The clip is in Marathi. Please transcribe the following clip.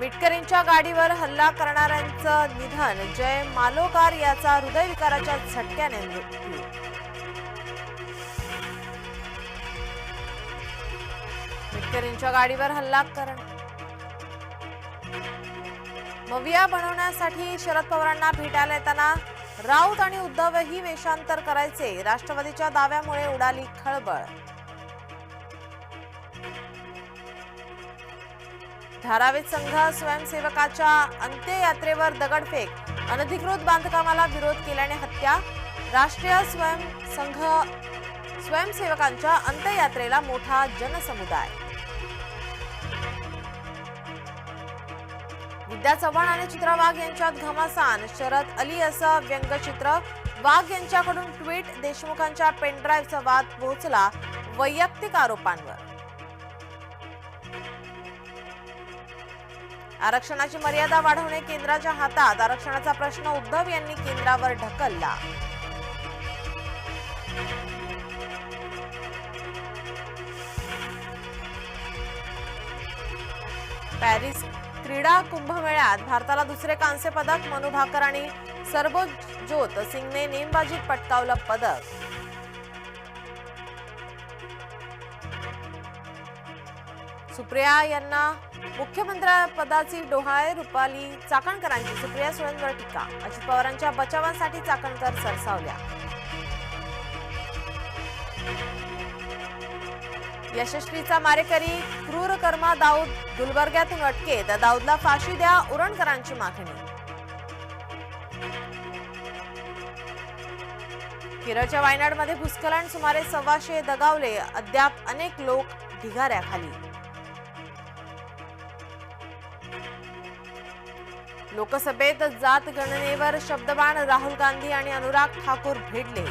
विटकरींच्या गाडीवर हल्ला करणाऱ्यांचं निधन. जय मालोकार याचा हृदयविकाराच्या झटक्याने मृत्यू. विटकरींच्या गाडीवर हल्ला करण. मविया बनवण्यासाठी शरद पवारांना भेटायला येताना राऊत आणि उद्धवही वेषांतर करायचे. राष्ट्रवादीच्या दाव्यामुळे उडाली खळबळ. धारावीत संघ स्वयंसेवकाच्या अंत्ययात्रेवर दगडफेक. अनधिकृत बांधकामाला विरोध केल्याने हत्या. राष्ट्रीय स्वयं संघ स्वयंसेवकांच्या अंत्ययात्रेला मोठा जनसमुदाय. विद्या चव्हाण आणि चित्रा वाघ यांच्यात घमासान. शरद अली असं व्यंगचित्र. वाघ यांच्याकडून ट्विट. देशमुखांच्या पेनड्राईव्हचा वाद पोहोचला. वैयक्तिक आरोपांवर. आरक्षणाची मर्यादा वाढवणे केंद्राच्या हातात. आरक्षणाचा प्रश्न उद्धव यांनी केंद्रावर ढकलला. पॅरिस क्रीडा कुंभमेळ्यात भारताला दुसरे कांस्य पदक मनु भाकर आणि सरबोजोत सिंगने नेमबाजीत पटकावलं पदक. सुप्रिया यांना मुख्यमंत्र्यापदाची डोहाळे रुपाली चाकणकरांची सुप्रिया सुळेंवर टीका. अजित पवारांच्या बचावासाठी चाकणकर सरसावल्या. यशस्वीचा मारेकरी क्रूर कर्मा दाऊद गुलबर्ग्यातून अटकेत दाऊदला फाशी द्या उरणकरांची मागणी. केरळच्या वायनाडमध्ये भूस्खलन सुमारे सव्वाशे दगावले. अद्याप अनेक लोक ढिगाऱ्याखाली. लोकसभेत जात गणनेवर शब्दबाण राहुल गांधी आणि अनुराग ठाकूर भिडले.